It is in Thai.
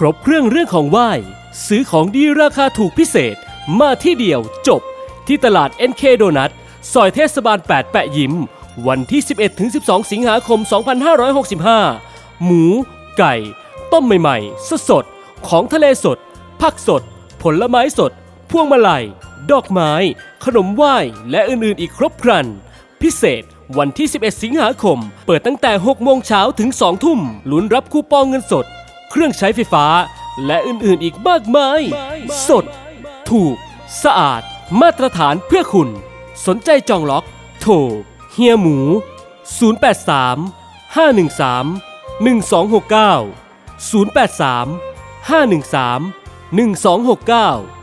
ครบเครื่องเรื่องของไหว้ ซื้อของดีราคาถูกพิเศษ มาที่เดียวจบ ที่ตลาด NK โดนัทซอยเทศบาล 8 แปะยิ้ม วันที่ 11-12 สิงหาคม 2565 หมู ไก่ ต้มใหม่ๆ สดๆของทะเลสด ผักสด ผลไม้สด พวงมาลัย ดอกไม้ ขนมไหว้ และอื่นๆ อีกครบครัน พิเศษวันที่ 11 สิงหาคม เปิดตั้งแต่ 6 โมงเช้าถึง 2 ทุ่ม ลุ้นรับคูปองเงินสด เครื่องใช้ไฟฟ้า และอื่นๆอีกมากมาย สด ถูก สะอาด มาตรฐานเพื่อคุณ สนใจจองล็อก โทรเฮียหมู 083 513 1269 083 513 1269